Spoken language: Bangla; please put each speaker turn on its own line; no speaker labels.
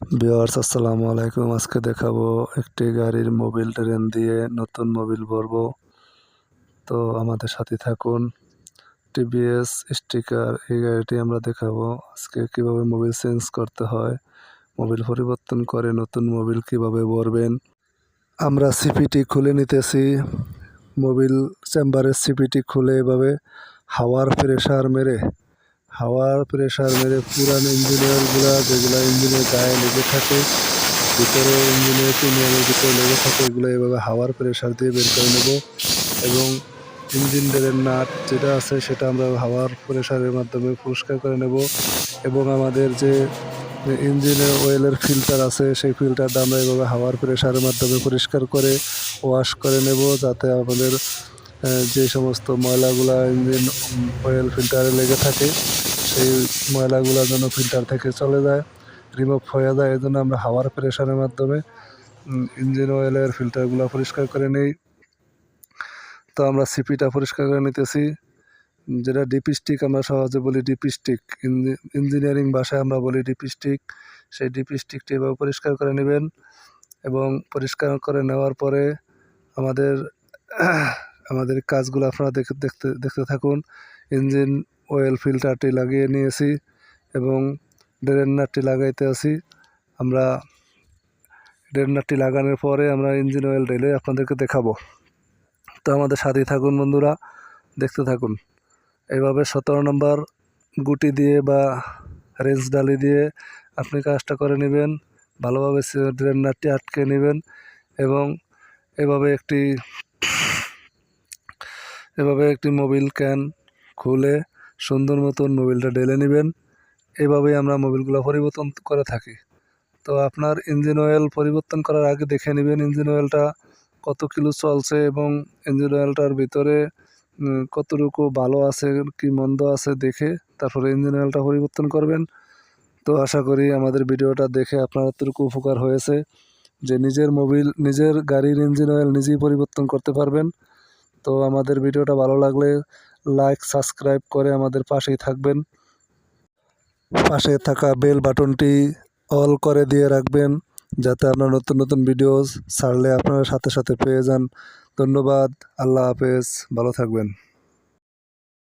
ভিউয়ার্স, আসসালামু আলাইকুম। আজকে দেখাবো একটি গাড়ির মোবিল ট্রেন দিয়ে নতুন মোবিল ভরবো। তো আমাদের সাথে থাকুন। টিভিএস স্টিকার, এই গাড়িটি আমরা দেখাবো। আজকে কীভাবে মোবিল চেঞ্জ করতে হয়, মোবিল পরিবর্তন করে নতুন মোবিল কীভাবে ভরবেন। আমরা সিপিটি খুলে নিতেছি। মোবিল চেম্বারের সিপিটি খুলে এভাবে হাওয়ার প্রেশার মেরে হাওয়ার প্রেশার মেরে পুরান ইঞ্জিনিয়ারগুলা যেগুলা ইঞ্জিনের গায়ে লেগে থাকে ভিতরে ইঞ্জিনের প্রিমিয়ামের ভিতরে লেগে থাকে, এগুলো এভাবে হাওয়ার প্রেশার দিয়ে বের করে নেব এবং ইঞ্জিন ডেলের নাট যেটা আছে সেটা আমরা হাওয়ার প্রেশারের মাধ্যমে পরিষ্কার করে নেব এবং আমাদের যে ইঞ্জিনের অয়েলের ফিল্টার আছে সেই ফিল্টারটা আমরা এভাবে হাওয়ার প্রেশারের মাধ্যমে পরিষ্কার করে ওয়াশ করে নেব যাতে আমাদের যে সমস্ত ময়লাগুলা ইঞ্জিন অয়েল ফিল্টারে লেগে থাকে, সেই ময়লাগুলো যেন ফিল্টার থেকে চলে যায় রিমুভ হয়ে যায় এই জন্য আমরা হাওয়ার প্রেশারের মাধ্যমে ইঞ্জিন অয়েলের ফিল্টারগুলো পরিষ্কার করে নিই। তো আমরা সিপিটা পরিষ্কার করে নিতেছি। যেটা ডিপিস্টিক আমরা সহজে বলি ডিপিস্টিক ইঞ্জিনিয়ারিং ভাষায় আমরা বলি ডিপিস্টিক সেই ডিপিস্টিকটি এভাবে পরিষ্কার করে নেবেন এবং পরিষ্কার করে নেওয়ার পরে আমাদের আমাদের কাজগুলো আপনারা দেখে, দেখতে দেখতে থাকুন। ইঞ্জিন অয়েল ফিল্টারটি লাগিয়ে নিয়েছি এবং ড্রেন নাটটি লাগাইতে আছি। আমরা ড্রেন নাটটি লাগানোর পরে আমরা ইঞ্জিন অয়েল ঢেলে আপনাদেরকে দেখাবো। তো আমাদের সাথেই থাকুন বন্ধুরা, দেখতে থাকুন। এইভাবে সতেরো নম্বর গুটি দিয়ে বা রেঞ্জ ডালি দিয়ে আপনি কাজটা করে নেবেন, ভালোভাবে ড্রেন নাটটি আটকে নেবেন এবং এভাবে একটি এভাবে একটি মোবিল ক্যান খুলে সুন্দর মতন মোবিলটা ঢেলে নেবেন। এভাবেই আমরা মোবিলগুলো পরিবর্তন করে থাকি। তো আপনার ইঞ্জিন অয়েল পরিবর্তন করার আগে দেখে নেবেন ইঞ্জিন অয়েলটা কত কিলো চলছে এবং ইঞ্জিন অয়েলটার ভিতরে কতটুকু ভালো আছে কি মন্দ আছে দেখে তারপরে ইঞ্জিন অয়েলটা পরিবর্তন করবেন। তো আশা করি আমাদের ভিডিওটা দেখে আপনার এতটুকু উপকার হয়েছে যে নিজের মোবিল, নিজের গাড়ির ইঞ্জিন অয়েল নিজেই পরিবর্তন করতে পারবেন। তো আমাদের ভিডিওটা ভালো লাগলে লাইক সাবস্ক্রাইব করে আমাদের পাশেই থাকবেন। পাশে থাকা বেল বাটনটি অল করে দিয়ে রাখবেন, যাতে আপনার নতুন নতুন ভিডিওস ছাড়লে আপনারা সাথে সাথে পেয়ে যান। ধন্যবাদ, আল্লাহ হাফেজ, ভালো থাকবেন।